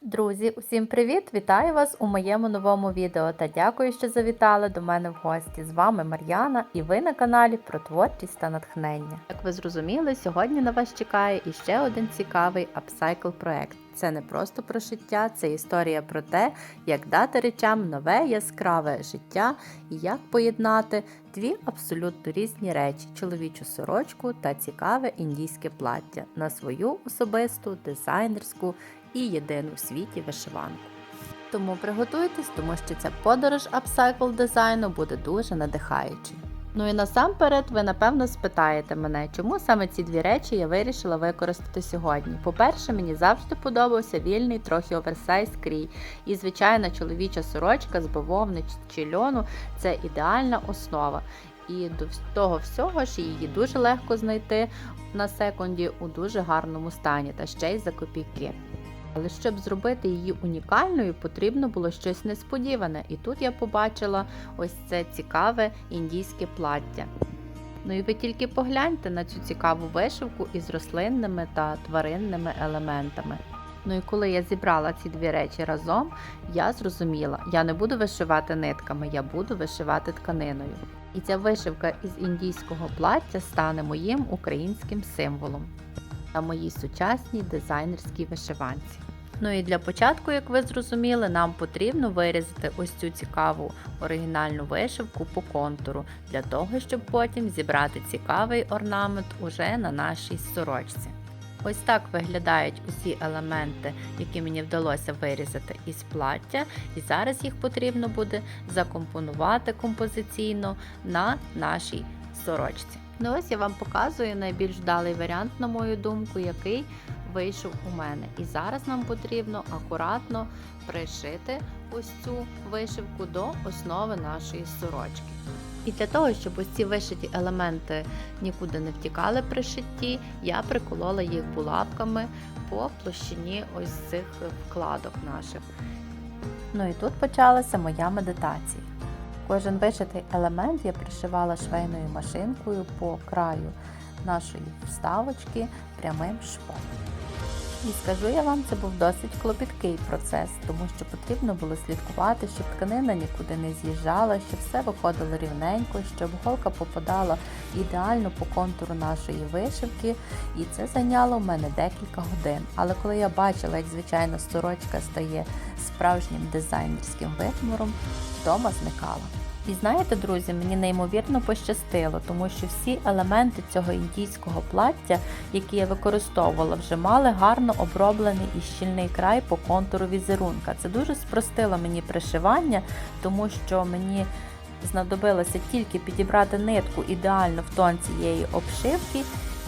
Друзі, усім привіт! Вітаю вас у моєму новому відео та дякую, що завітали до мене в гості. З вами Мар'яна і ви на каналі про творчість та натхнення. Як ви зрозуміли, сьогодні на вас чекає іще один цікавий апсайкл проект. Це не просто про життя, це історія про те, як дати речам нове яскраве життя і як поєднати дві абсолютно різні речі чоловічу сорочку та цікаве індійське плаття на свою особисту дизайнерську і єдину в світі вишиванку. Тому приготуйтесь, тому що ця подорож апсайкл дизайну буде дуже надихаючою. Ну і насамперед ви напевно спитаєте мене, чому саме ці дві речі я вирішила використати сьогодні. По-перше, мені завжди подобався вільний, трохи оверсайз крій. І звичайна чоловіча сорочка з бавовни чи льону це ідеальна основа. І до того всього ж її дуже легко знайти на секунді у дуже гарному стані та ще й за копійки. Але щоб зробити її унікальною, потрібно було щось несподіване. І тут я побачила ось це цікаве індійське плаття. Ну і ви тільки погляньте на цю цікаву вишивку із рослинними та тваринними елементами. Ну і коли я зібрала ці дві речі разом, я зрозуміла, я не буду вишивати нитками, я буду вишивати тканиною. І ця вишивка із індійського плаття стане моїм українським символом та моїй сучасній дизайнерській вишиванці. Ну і для початку, як ви зрозуміли, нам потрібно вирізати ось цю цікаву оригінальну вишивку по контуру, для того, щоб потім зібрати цікавий орнамент уже на нашій сорочці. Ось так виглядають усі елементи, які мені вдалося вирізати із плаття, і зараз їх потрібно буде закомпонувати композиційно на нашій сорочці. Ну ось я вам показую найбільш вдалий варіант, на мою думку, який вийшов у мене. І зараз нам потрібно акуратно пришити ось цю вишивку до основи нашої сорочки. І для того, щоб ось ці вишиті елементи нікуди не втікали при шитті, я приколола їх булавками по площині ось цих вкладок наших. Ну і тут почалася моя медитація. Кожен вишитий елемент я пришивала швейною машинкою по краю нашої вставочки прямим швом. І скажу я вам, це був досить клопіткий процес, тому що потрібно було слідкувати, щоб тканина нікуди не з'їжджала, щоб все виходило рівненько, щоб голка попадала ідеально по контуру нашої вишивки. І це зайняло в мене декілька годин. Але коли я бачила, як звичайно сорочка стає справжнім дизайнерським витмором, вдома зникала. І знаєте, друзі, мені неймовірно пощастило, тому що всі елементи цього індійського плаття, які я використовувала, вже мали гарно оброблений і щільний край по контуру візерунка. Це дуже спростило мені пришивання, тому що мені знадобилося тільки підібрати нитку ідеально в тон цієї обшивки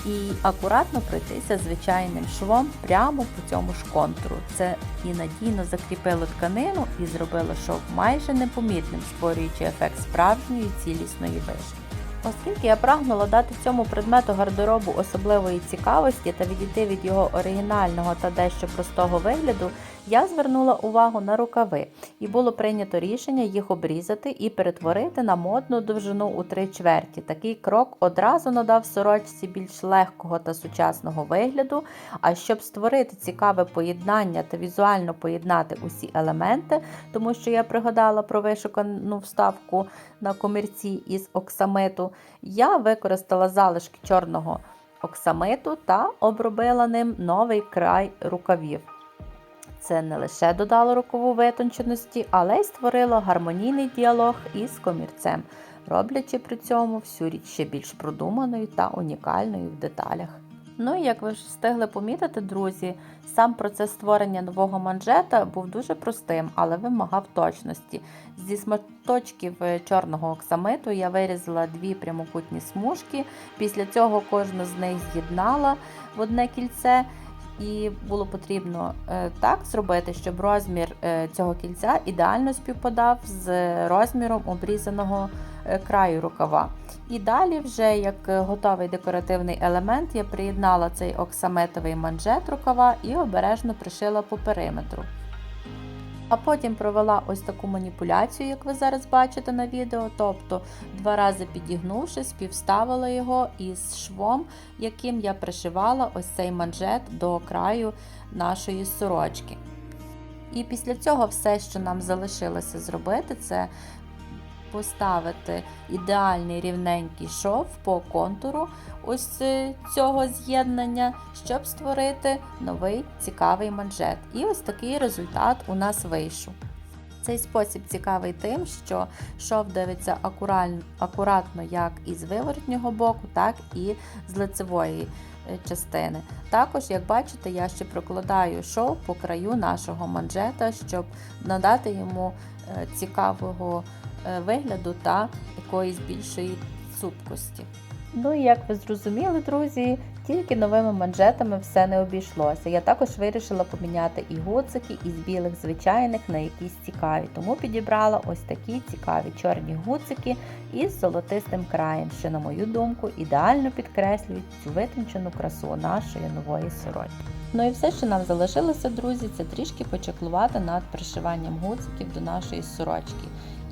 і акуратно пройтися звичайним швом прямо по цьому ж контуру. Це і надійно закріпило тканину і зробило шов майже непомітним, створюючи ефект справжньої цілісної вишивки. Оскільки я прагнула дати цьому предмету гардеробу особливої цікавості та відійти від його оригінального та дещо простого вигляду, я звернула увагу на рукави, і було прийнято рішення їх обрізати і перетворити на модну довжину у три чверті. Такий крок одразу надав сорочці більш легкого та сучасного вигляду. А щоб створити цікаве поєднання та візуально поєднати усі елементи, тому що я пригадала про вишукану вставку на комірці із оксамиту, я використала залишки чорного оксамиту та обробила ним новий край рукавів. Це не лише додало рукаву витонченості, але й створило гармонійний діалог із комірцем, роблячи при цьому всю річ ще більш продуманою та унікальною в деталях. Ну і як ви ж встигли помітити, друзі, сам процес створення нового манжета був дуже простим, але вимагав точності. Зі сматочків чорного оксамиту я вирізала дві прямокутні смужки. Після цього кожну з них з'єднала в одне кільце. І було потрібно е, так зробити, щоб розмір е, цього кільця ідеально співпадав з розміром обрізаного е, краю рукава. І далі, вже як готовий декоративний елемент, я приєднала цей оксаметовий манжет рукава і обережно пришила по периметру. А потім провела ось таку маніпуляцію, як ви зараз бачите на відео. Тобто два рази підігнувши, співставила його із швом, яким я пришивала ось цей манжет до краю нашої сорочки. І після цього все, що нам залишилося зробити, це поставити ідеальний рівненький шов по контуру ось е, цього з'єднання, щоб створити новий цікавий манжет. І ось такий результат у нас вийшов. Цей спосіб цікавий тим, що шов дивиться акуратно як із виворотнього боку, так і з лицевої е, частини. Також, як бачите, я ще прокладаю шов по краю нашого манжета, щоб надати йому е, цікавого вигляду та якоїсь більшої цупкості. Ну і як ви зрозуміли, друзі, тільки новими манжетами все не обійшлося. Я також вирішила поміняти і гуцики із білих звичайних на якісь цікаві, тому підібрала ось такі цікаві чорні гуцики із золотистим краєм, що, на мою думку, ідеально підкреслюють цю витончену красу нашої нової сорочки. Ну і все, що нам залишилося, друзі, це трішки почеклувати над пришиванням гуциків до нашої сорочки.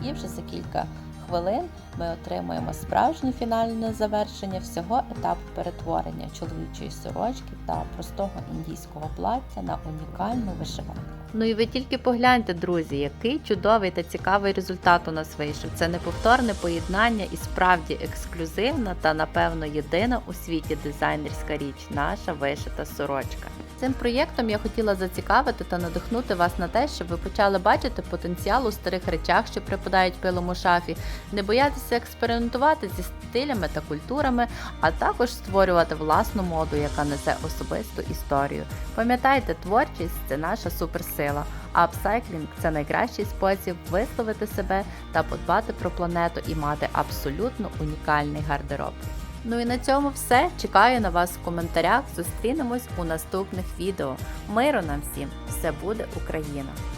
І вже за кілька хвилин ми отримуємо справжнє фінальне завершення всього етапу перетворення чоловічої сорочки та простого індійського плаття на унікальну вишиванку. Ну і ви тільки погляньте, друзі, який чудовий та цікавий результат у нас вийшов. Це неповторне поєднання і справді ексклюзивна та, напевно, єдина у світі дизайнерська річ наша вишита сорочка. Цим проєктом я хотіла зацікавити та надихнути вас на те, щоб ви почали бачити потенціал у старих речах, що припадають пилом у шафі, не боятися експериментувати зі стилями та культурами, а також створювати власну моду, яка несе особисту історію. Пам'ятайте, творчість це наша суперсила, а апсайклінг це найкращий спосіб висловити себе та подбати про планету і мати абсолютно унікальний гардероб. Ну і на цьому все. Чекаю на вас в коментарях. Зустрінемось у наступних відео. Миру нам всім! Все буде Україна!